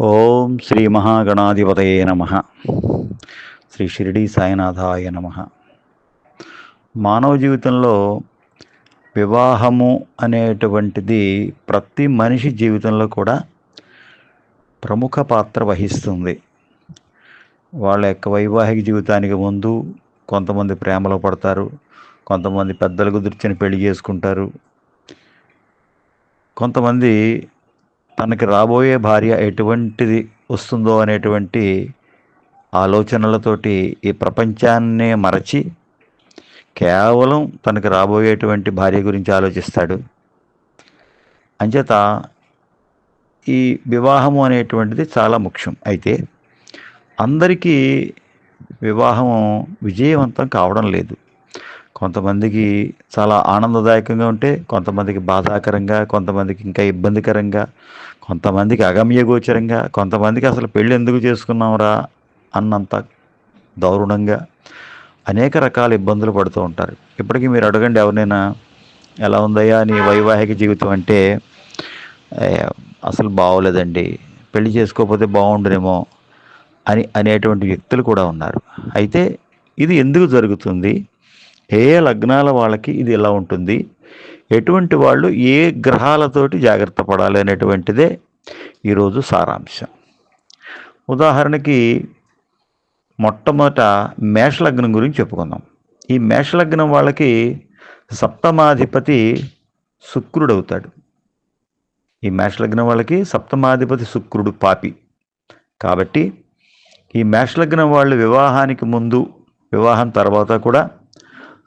ఓం శ్రీ మహాగణాధిపతయే నమ. శ్రీ షిరిడి సాయినాథాయ నమ. మానవ జీవితంలో వివాహము అనేటువంటిది ప్రతి మనిషి జీవితంలో కూడా ప్రముఖ పాత్ర వహిస్తుంది. వాళ్ళ యొక్క వైవాహిక జీవితానికి ముందు కొంతమంది ప్రేమలో పడతారు కొంతమంది పెద్దలు కుదిర్చని పెళ్ళి చేసుకుంటారు కొంతమంది తనకి రాబోయే భార్య ఎటువంటిది వస్తుందో అనేటువంటి ఆలోచనలతోటి ఈ ప్రపంచాన్నే మరచి కేవలం తనకు రాబోయేటువంటి భార్య గురించి ఆలోచిస్తాడు. అంచేత ఈ వివాహము అనేటువంటిది చాలా ముఖ్యం. అయితే అందరికీ వివాహం విజయవంతం కావడం లేదు. కొంతమందికి చాలా ఆనందదాయకంగా ఉంటే కొంతమందికి బాధాకరంగా కొంతమందికి ఇంకా ఇబ్బందికరంగా కొంతమందికి అగమ్యగోచరంగా కొంతమందికి అసలు పెళ్ళి ఎందుకు చేసుకున్నాంరా అన్నంత దారుణంగా అనేక రకాల ఇబ్బందులు పడుతూ ఉంటారు. ఇప్పటికీ మీరు అడగండి ఎవరినైనా ఎలా ఉందయ్యా నీ వైవాహిక జీవితం అంటే అసలు బాగోలేదండి పెళ్ళి చేసుకోకపోతే బాగుండునేమో అని అనేటువంటి వ్యక్తులు కూడా ఉన్నారు. అయితే ఇది ఎందుకు జరుగుతుంది? ఏ లగ్నాల వాళ్ళకి ఇది ఎలా ఉంటుంది? ఎటువంటి వాళ్ళు ఏ గ్రహాలతోటి జాగ్రత్త పడాలి అనేటువంటిదే ఈరోజు సారాంశం. ఉదాహరణకి మొట్టమొదట మేషలగ్నం గురించి చెప్పుకుందాం. ఈ మేషలగ్నం వాళ్ళకి సప్తమాధిపతి శుక్రుడు అవుతాడు ఈ మేషలగ్నం వాళ్ళకి సప్తమాధిపతి శుక్రుడు పాపి. కాబట్టి ఈ మేషలగ్నం వాళ్ళు వివాహానికి ముందు వివాహం తర్వాత కూడా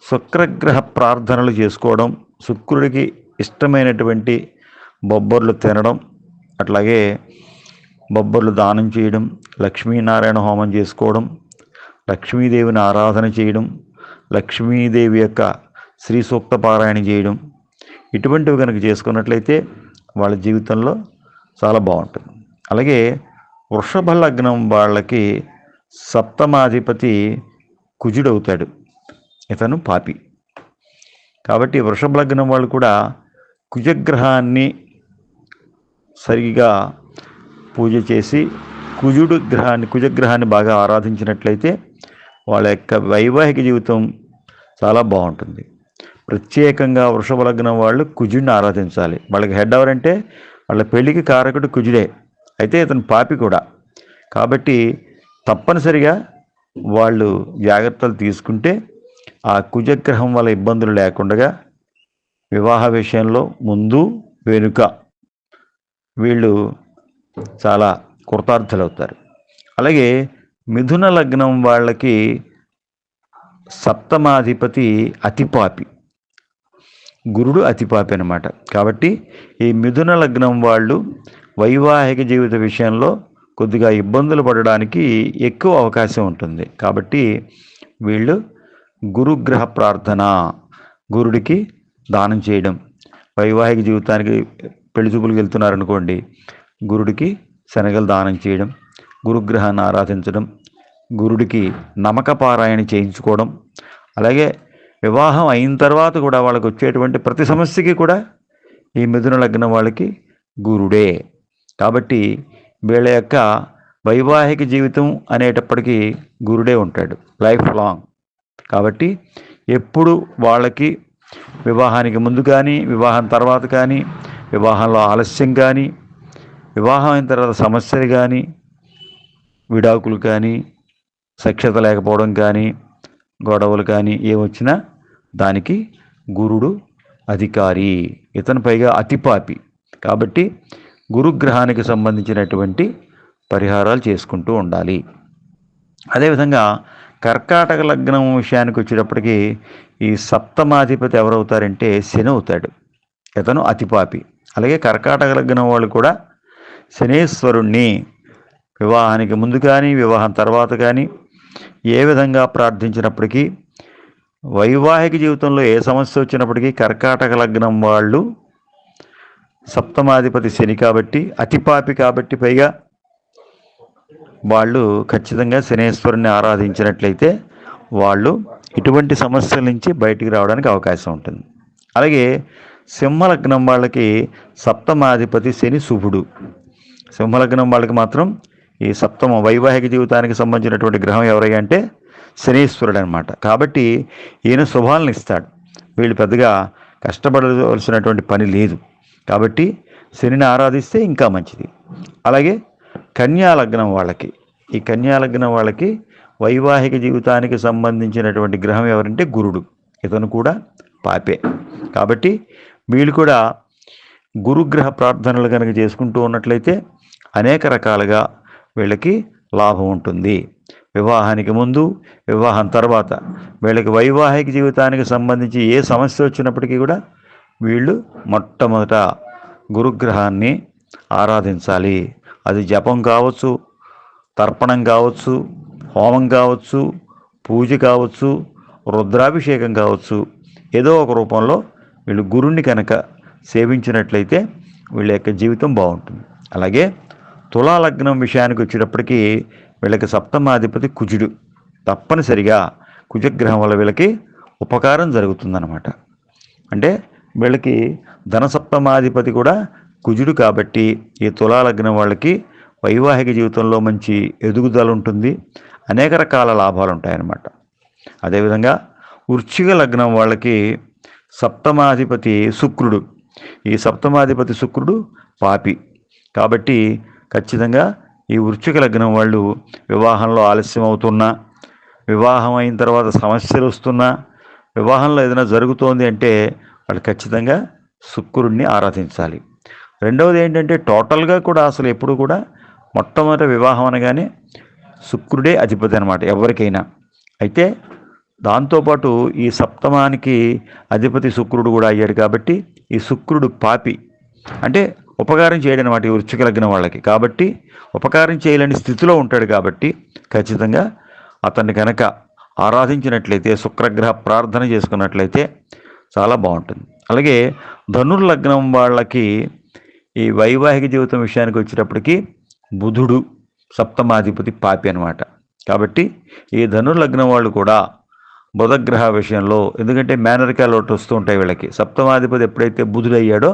శుక్రగ్రహ ప్రార్థనలు చేసుకోవడం శుక్రుడికి ఇష్టమైనటువంటి బొబ్బర్లు తినడం అట్లాగే బొబ్బర్లు దానం చేయడం లక్ష్మీనారాయణ హోమం చేసుకోవడం లక్ష్మీదేవిని ఆరాధన చేయడం లక్ష్మీదేవి యొక్క శ్రీ సూక్త పారాయణ చేయడం ఇటువంటివి కనుక చేసుకున్నట్లయితే వాళ్ళ జీవితంలో చాలా బాగుంటుంది. అలాగే వృషభ లగ్నం వాళ్ళకి సప్తమాధిపతి కుజుడవుతాడు. ఇతను పాపి. కాబట్టి వృషభ లగ్నం వాళ్ళు కూడా కుజగ్రహాన్ని సరిగా పూజ చేసి కుజుడు గ్రహాన్ని కుజగ్రహాన్ని బాగా ఆరాధించినట్లయితే వాళ్ళ యొక్క వైవాహిక జీవితం చాలా బాగుంటుంది. ప్రత్యేకంగా వృషభ లగ్నం వాళ్ళు కుజుడిని ఆరాధించాలి. వాళ్ళకి హెడ్ ఎవరంటే వాళ్ళ పెళ్ళికి కారకుడు కుజుడే. అయితే ఇతను పాపి కూడా. కాబట్టి తప్పనిసరిగా వాళ్ళు జాగ్రత్తలు తీసుకుంటే ఆ కుజగ్రహం వల్ల ఇబ్బందులు లేకుండా వివాహ విషయంలో ముందు వెనుక వీళ్ళు చాలా కృతార్థులవుతారు. అలాగే మిథున లగ్నం వాళ్ళకి సప్తమాధిపతి అతిపాపి. గురుడు అతిపాపి అనమాట కాబట్టి ఈ మిథున లగ్నం వాళ్ళు వైవాహిక జీవిత విషయంలో కొద్దిగా ఇబ్బందులు పడడానికి ఎక్కువ అవకాశం ఉంటుంది. కాబట్టి వీళ్ళు గురుగ్రహ ప్రార్థన గురుడికి దానం చేయడం. వైవాహిక జీవితానికి పెళ్ళి చూపులకు వెళ్తున్నారనుకోండి గురుడికి శనగలు దానం చేయడం గురుగ్రహాన్ని ఆరాధించడం గురుడికి నమక పారాయణ చేయించుకోవడం అలాగే వివాహం అయిన తర్వాత కూడా వాళ్ళకి వచ్చేటువంటి ప్రతి సమస్యకి కూడా ఈ మిథున లగ్నం వాళ్ళకి గురుడే. కాబట్టి వీళ్ళ యొక్క వైవాహిక జీవితం అనేటప్పటికీ గురుడే ఉంటాడు. Life long. కాబట్టి ఎప్పుడు వాళ్ళకి వివాహానికి ముందు కానీ వివాహం తర్వాత కానీ వివాహంలో ఆలస్యం కానీ వివాహం అయిన తర్వాత సమస్యలు కానీ విడాకులు కానీ సఖ్యత లేకపోవడం కానీ గొడవలు కానీ ఏమొచ్చినా దానికి గురుడు అధికారి. ఇతను పైగా అతిపాపి కాబట్టి గురుగ్రహానికి సంబంధించినటువంటి పరిహారాలు చేసుకుంటూ ఉండాలి. అదేవిధంగా కర్కాటక లగ్నం విషయానికి వచ్చేటప్పటికి ఈ సప్తమాధిపతి ఎవరవుతారంటే శని అవుతాడు. ఇతను అతిపాపి. అలాగే కర్కాటక లగ్నం వాళ్ళు కూడా శనేశ్వరుణ్ణి వివాహానికి ముందు కానీ వివాహం తర్వాత కానీ ఏ విధంగా ప్రార్థించినప్పటికీ వైవాహిక జీవితంలో ఏ సమస్య వచ్చినప్పటికీ కర్కాటక లగ్నం వాళ్ళు సప్తమాధిపతి శని కాబట్టి అతిపాపి కాబట్టి పైగా వాళ్ళు ఖచ్చితంగా శనేశ్వరుని ఆరాధించినట్లయితే వాళ్ళు ఇటువంటి సమస్యల నుంచి బయటికి రావడానికి అవకాశం ఉంటుంది. అలాగే సింహలగ్నం వాళ్ళకి సప్తమాధిపతి శని శుభుడు. సింహలగ్నం వాళ్ళకి మాత్రం ఈ సప్తమ వైవాహిక జీవితానికి సంబంధించినటువంటి గ్రహం ఎవరయ్యా అంటే శనీశ్వరుడు అనమాట కాబట్టి ఈయన శుభాలను ఇస్తాడు. వీళ్ళు పెద్దగా కష్టపడవలసినటువంటి పని లేదు. కాబట్టి శనిని ఆరాధిస్తే ఇంకా మంచిది. అలాగే కన్యాలగ్నం వాళ్ళకి. ఈ కన్యాలగ్నం వాళ్ళకి వైవాహిక జీవితానికి సంబంధించినటువంటి గ్రహం ఎవరంటే గురుడు. ఇతను కూడా పాపే. కాబట్టి వీళ్ళు కూడా గురుగ్రహ ప్రార్థనలు కనుక చేసుకుంటూ ఉన్నట్లయితే అనేక రకాలుగా వీళ్ళకి లాభం ఉంటుంది. వివాహానికి ముందు వివాహం తర్వాత వీళ్ళకి వైవాహిక జీవితానికి సంబంధించి ఏ సమస్య వచ్చినప్పటికీ కూడా వీళ్ళు మొట్టమొదట గురుగ్రహాన్ని ఆరాధించాలి. అది జపం కావచ్చు తర్పణం కావచ్చు హోమం కావచ్చు పూజ కావచ్చు రుద్రాభిషేకం కావచ్చు. ఏదో ఒక రూపంలో వీళ్ళు గురుణ్ణి కనుక సేవించినట్లయితే వీళ్ళ యొక్క జీవితం బాగుంటుంది. అలాగే తులాలగ్నం విషయానికి వచ్చేటప్పటికీ వీళ్ళకి సప్తమాధిపతి కుజుడు. తప్పనిసరిగా కుజగ్రహం వల్ల వీళ్ళకి ఉపకారం జరుగుతుందన్నమాట. అంటే వీళ్ళకి ధన సప్తమాధిపతి కూడా కుజుడు కాబట్టి ఈ తులా లగ్నం వాళ్ళకి వైవాహిక జీవితంలో మంచి ఎదుగుదల ఉంటుంది. అనేక రకాల లాభాలు ఉంటాయన్నమాట. అదేవిధంగా వృశ్చిక లగ్నం వాళ్ళకి సప్తమాధిపతి శుక్రుడు. ఈ సప్తమాధిపతి శుక్రుడు పాపి. కాబట్టి ఖచ్చితంగా ఈ వృశ్చిక లగ్నం వాళ్ళు వివాహంలో ఆలస్యం అవుతున్నా వివాహం అయిన తర్వాత సమస్యలు వస్తున్నా వివాహంలో ఏదైనా జరుగుతోంది అంటే వాళ్ళు ఖచ్చితంగా శుక్రుడిని ఆరాధించాలి. రెండవది ఏంటంటే టోటల్గా కూడా అసలు ఎప్పుడు కూడా మొట్టమొదటి వివాహం అనగానే శుక్రుడే అధిపతి అనమాట ఎవరికైనా. అయితే దాంతోపాటు ఈ సప్తమానికి అధిపతి శుక్రుడు కూడా అయ్యాడు కాబట్టి ఈ శుక్రుడు పాపి. అంటే ఉపకారం చేయడం అనమాట ఈ వృశ్చిక లగ్నం వాళ్ళకి. కాబట్టి ఉపకారం చేయలేని స్థితిలో ఉంటాడు కాబట్టి ఖచ్చితంగా అతన్ని కనుక ఆరాధించినట్లయితే శుక్రగ్రహ ప్రార్థన చేసుకున్నట్లయితే చాలా బాగుంటుంది. అలాగే ధనుర్లగ్నం వాళ్ళకి ఈ వైవాహిక జీవితం విషయానికి వచ్చేటప్పటికి బుధుడు సప్తమాధిపతి పాపి అనమాట కాబట్టి ఈ ధనుర్లగ్నం వాళ్ళు కూడా బుధగ్రహ విషయంలో ఎందుకంటే మేనరికాలు ఒకటి వస్తూ ఉంటాయి వీళ్ళకి. సప్తమాధిపతి ఎప్పుడైతే బుధుడయ్యాడో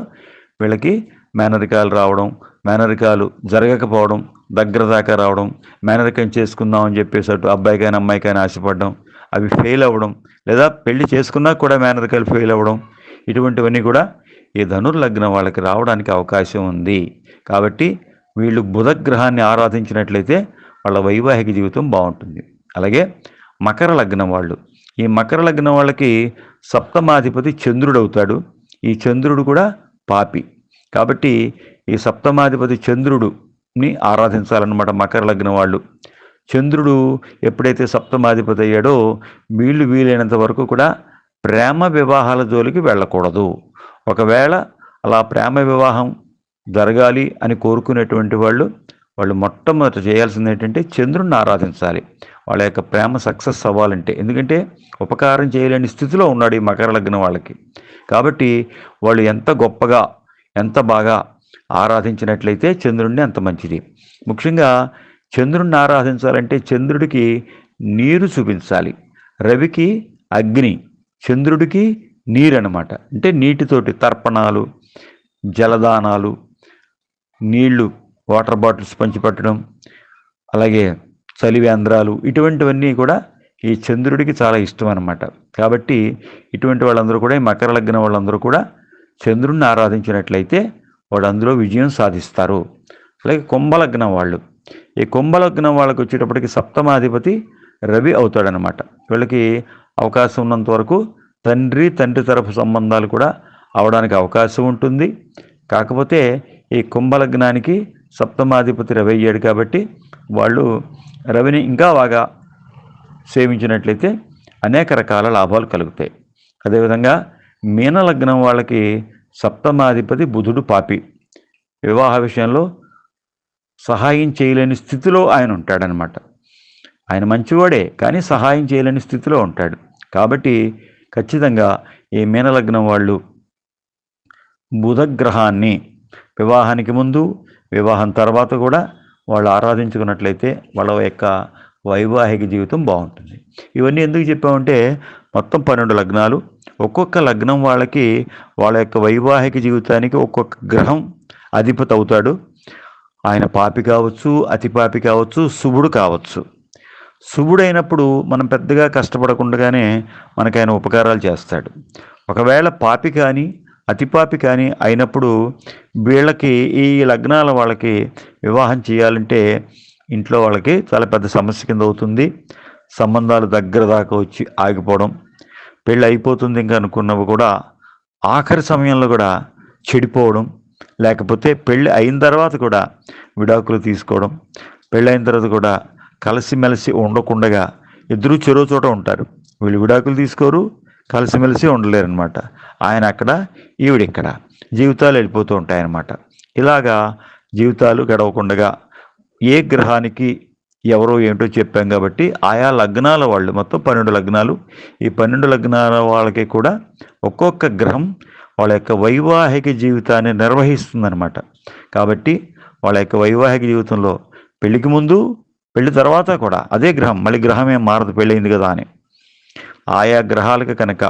వీళ్ళకి మేనరికాలు రావడం మేనరికాలు జరగకపోవడం దగ్గర దాకా రావడం మేనరికం చేసుకుందాం అని చెప్పేసి అటు అబ్బాయికైనా అమ్మాయికైనా ఆశపడడం అవి ఫెయిల్ అవ్వడం లేదా పెళ్ళి చేసుకున్నా కూడా మేనరికాలు ఫెయిల్ అవ్వడం ఇటువంటివన్నీ కూడా ఈ ధనుర్లగ్నం వాళ్ళకి రావడానికి అవకాశం ఉంది. కాబట్టి వీళ్ళు బుధగ్రహాన్ని ఆరాధించినట్లయితే వాళ్ళ వైవాహిక జీవితం బాగుంటుంది. అలాగే మకర లగ్నం వాళ్ళు. ఈ మకర లగ్నం వాళ్ళకి సప్తమాధిపతి చంద్రుడు అవుతాడు. ఈ చంద్రుడు కూడా పాపి. కాబట్టి ఈ సప్తమాధిపతి చంద్రుడుని ఆరాధించాలన్నమాట మకర లగ్నం వాళ్ళు. చంద్రుడు ఎప్పుడైతే సప్తమాధిపతి అయ్యాడో వీళ్ళు వీలైనంత వరకు కూడా ప్రేమ వివాహాల జోలికి వెళ్ళకూడదు. ఒకవేళ అలా ప్రేమ వివాహం జరగాలి అని కోరుకునేటువంటి వాళ్ళు వాళ్ళు మొట్టమొదట చేయాల్సింది ఏంటంటే చంద్రుణ్ణి ఆరాధించాలి. వాళ్ళ యొక్క ప్రేమ సక్సెస్ అవ్వాలంటే. ఎందుకంటే ఉపకారం చేయలేని స్థితిలో ఉన్నాడు ఈ మకర లగ్నం వాళ్ళకి. కాబట్టి వాళ్ళు ఎంత గొప్పగా ఎంత బాగా ఆరాధించినట్లయితే చంద్రుడిని అంత మంచిది. ముఖ్యంగా చంద్రుడిని ఆరాధించాలంటే చంద్రుడికి నీరు చూపించాలి. రవికి అగ్ని చంద్రుడికి నీరు అనమాట అంటే నీటితోటి తర్పణాలు జలదానాలు నీళ్ళు వాటర్ బాటిల్స్ పంచిపెట్టడం అలాగే చలివేంద్రాలు ఇటువంటివన్నీ కూడా ఈ చంద్రుడికి చాలా ఇష్టం అనమాట కాబట్టి ఇటువంటి వాళ్ళందరూ కూడా ఈ మకర లగ్నం వాళ్ళందరూ కూడా చంద్రుడిని ఆరాధించినట్లయితే వాడు అందులో విజయం సాధిస్తారు. అలాగే కుంభలగ్నం వాళ్ళు. ఈ కుంభలగ్నం వాళ్ళకి వచ్చేటప్పటికి సప్తమాధిపతి రవి అవుతాడనమాట వీళ్ళకి అవకాశం ఉన్నంత వరకు తండ్రి తండ్రి తరఫు సంబంధాలు కూడా అవడానికి అవకాశం ఉంటుంది. కాకపోతే ఈ కుంభలగ్నానికి సప్తమాధిపతి రవి అయ్యాడు కాబట్టి వాళ్ళు రవిని ఇంకా బాగా సేవించినట్లయితే అనేక రకాల లాభాలు కలుగుతాయి. అదేవిధంగా మీనలగ్నం వాళ్ళకి సప్తమాధిపతి బుధుడు పాపి. వివాహ విషయంలో సహాయం చేయలేని స్థితిలో ఆయన ఉంటాడనమాట. ఆయన మంచివాడే కానీ సహాయం చేయలేని స్థితిలో ఉంటాడు. కాబట్టి ఖచ్చితంగా ఈ మీనలగ్నం వాళ్ళు బుధగ్రహాన్ని వివాహానికి ముందు వివాహం తర్వాత కూడా వాళ్ళు ఆరాధించుకున్నట్లయితే వాళ్ళ యొక్క వైవాహిక జీవితం బాగుంటుంది. ఇవన్నీ ఎందుకు చెప్పామంటే మొత్తం పన్నెండు లగ్నాలు ఒక్కొక్క లగ్నం వాళ్ళకి వాళ్ళ యొక్క వైవాహిక జీవితానికి ఒక్కొక్క గ్రహం అధిపతి అవుతాడు. ఆయన పాపి కావచ్చు అతి పాపి కావచ్చు శుభుడు కావచ్చు. శుభుడైనప్పుడు మనం పెద్దగా కష్టపడకుండానే మనకు ఆయన ఉపకారాలు చేస్తాడు. ఒకవేళ పాపి కానీ అతి పాపి కానీ అయినప్పుడు వీళ్ళకి ఈ లగ్నాల వాళ్ళకి వివాహం చేయాలంటే ఇంట్లో వాళ్ళకి చాలా పెద్ద సమస్య కింద అవుతుంది. సంబంధాలు దగ్గర దాకా వచ్చి ఆగిపోవడం. పెళ్ళి అయిపోతుంది ఇంకా అనుకున్నవి కూడా ఆఖరి సమయంలో కూడా చెడిపోవడం. లేకపోతే పెళ్ళి అయిన తర్వాత కూడా విడాకులు తీసుకోవడం. పెళ్ళి అయిన తర్వాత కూడా కలిసిమెలిసి ఉండకుండగా ఇద్దరు చెరో చోట ఉంటారు. వీళ్ళు విడాకులు తీసుకోరు కలిసిమెలిసి ఉండలేరనమాట ఆయన అక్కడ ఈవిడిక్కడ జీవితాలు వెళ్ళిపోతూ ఉంటాయన్నమాట. ఇలాగా జీవితాలు గడవకుండగా ఏ గ్రహానికి ఎవరో ఏంటో చెప్పాం కాబట్టి ఆయా లగ్నాల వాళ్ళు మొత్తం పన్నెండు లగ్నాలు ఈ పన్నెండు లగ్నాల వాళ్ళకి కూడా ఒక్కొక్క గ్రహం వాళ్ళ యొక్క వైవాహిక జీవితాన్ని నిర్వహిస్తుందన్నమాట. కాబట్టి వాళ్ళ యొక్క వైవాహిక జీవితంలో పెళ్ళికి ముందు పెళ్ళి తర్వాత కూడా అదే గ్రహం మళ్ళీ గ్రహం ఏం మారదు పెళ్ళయింది కదా అని. ఆయా గ్రహాలకు కనుక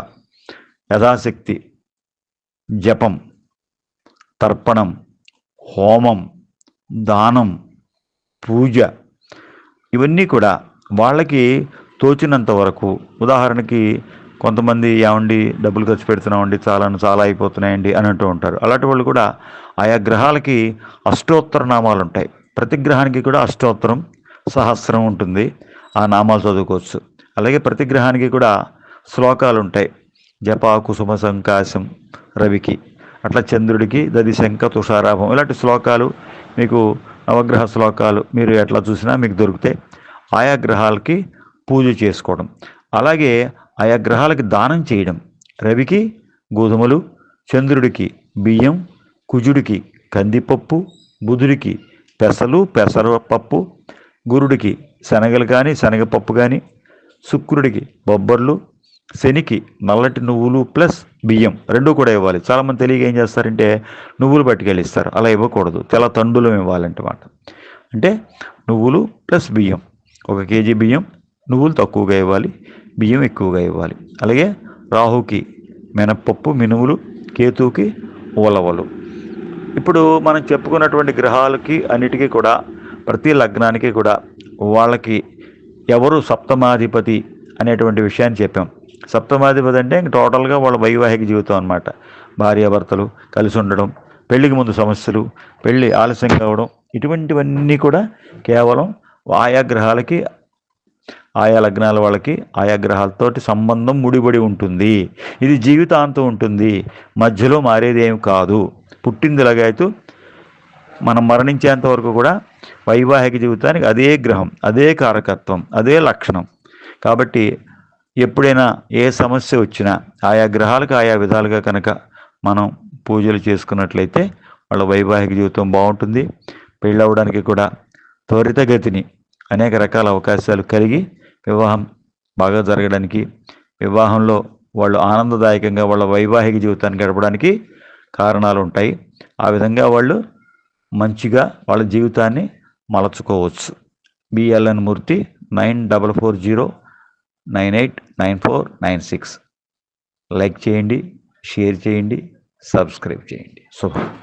యథాశక్తి జపం తర్పణం హోమం దానం పూజ ఇవన్నీ కూడా వాళ్ళకి తోచినంత వరకు ఉదాహరణకి కొంతమంది ఏమండి డబ్బులు ఖర్చు పెడుతున్నామండి చాలా చాలా అయిపోతున్నాయండి అని అంటూ ఉంటారు. అలాంటి వాళ్ళు కూడా ఆయా గ్రహాలకి అష్టోత్తర నామాలు ఉంటాయి. ప్రతి గ్రహానికి కూడా అష్టోత్తరం సహస్రం ఉంటుంది. ఆ నామాలు చదువుకోవచ్చు. అలాగే ప్రతి గ్రహానికి కూడా శ్లోకాలు ఉంటాయి. జపా కుసుమ సంకాశం రవికి. అట్లా చంద్రుడికి దది శంఖ తుషారాభం ఇలాంటి శ్లోకాలు మీకు నవగ్రహ శ్లోకాలు మీరు ఎట్లా చూసినా మీకు దొరుకుతాయి. ఆయా గ్రహాలకి పూజ చేసుకోవడం. అలాగే ఆయా గ్రహాలకి దానం చేయడం. రవికి గోధుమలు చంద్రుడికి బియ్యం కుజుడికి కందిపప్పు బుధుడికి పెసలు పెసరపప్పు గురుడికి శనగలు కానీ శనగపప్పు కానీ శుక్రుడికి బొబ్బర్లు శనికి నల్లటి నువ్వులు ప్లస్ బియ్యం రెండు కూడా ఇవ్వాలి. చాలామంది తెలియక ఏం చేస్తారంటే నువ్వులు పట్టుకెళ్ళి ఇస్తారు అలా ఇవ్వకూడదు. తెల్ల తండులం ఇవ్వాలంటమాట. అంటే నువ్వులు ప్లస్ బియ్యం. ఒక కేజీ బియ్యం నువ్వులు తక్కువగా ఇవ్వాలి. బియ్యం ఎక్కువగా ఇవ్వాలి. అలాగే రాహుకి మినప్పప్పు మినుములు కేతువుకి ఉలవలు. ఇప్పుడు మనం చెప్పుకున్నటువంటి గ్రహాలకి అన్నిటికీ కూడా ప్రతి లగ్నానికి కూడా వాళ్ళకి ఎవరు సప్తమాధిపతి అనేటువంటి విషయాన్ని చెప్పాం. సప్తమాధిపతి అంటే ఇంక టోటల్గా వాళ్ళ వైవాహిక జీవితం అనమాట భార్యాభర్తలు కలిసి ఉండడం పెళ్ళికి ముందు సమస్యలు పెళ్ళి ఆలస్యం కావడం ఇటువంటివన్నీ కూడా కేవలం ఆయా గ్రహాలకి ఆయా లగ్నాల వాళ్ళకి ఆయా గ్రహాలతోటి సంబంధం ముడిపడి ఉంటుంది. ఇది జీవితాంతం ఉంటుంది. మధ్యలో మారేది ఏమి కాదు. పుట్టింది అయితే మనం మరణించేంత వరకు కూడా వైవాహిక జీవితానికి అదే గ్రహం అదే కారకత్వం అదే లక్షణం. కాబట్టి ఎప్పుడైనా ఏ సమస్య వచ్చినా ఆయా గ్రహాలకు ఆయా విధాలుగా కనుక మనం పూజలు చేసుకున్నట్లయితే వాళ్ళ వైవాహిక జీవితం బాగుంటుంది. పెళ్ళవడానికి కూడా త్వరితగతిని అనేక రకాల అవకాశాలు కలిగి వివాహం బాగా జరగడానికి వివాహంలో వాళ్ళు ఆనందదాయకంగా వాళ్ళ వైవాహిక జీవితాన్ని గడపడానికి కారణాలు ఉంటాయి. ఆ విధంగా వాళ్ళు మంచిగా వాళ్ళ జీవితాన్ని మలచుకోవచ్చు. BLN Murthy nine double four zero nine eight nine four nine six. Like చేయండి షేర్ చేయండి సబ్స్క్రైబ్ చేయండి. శుభం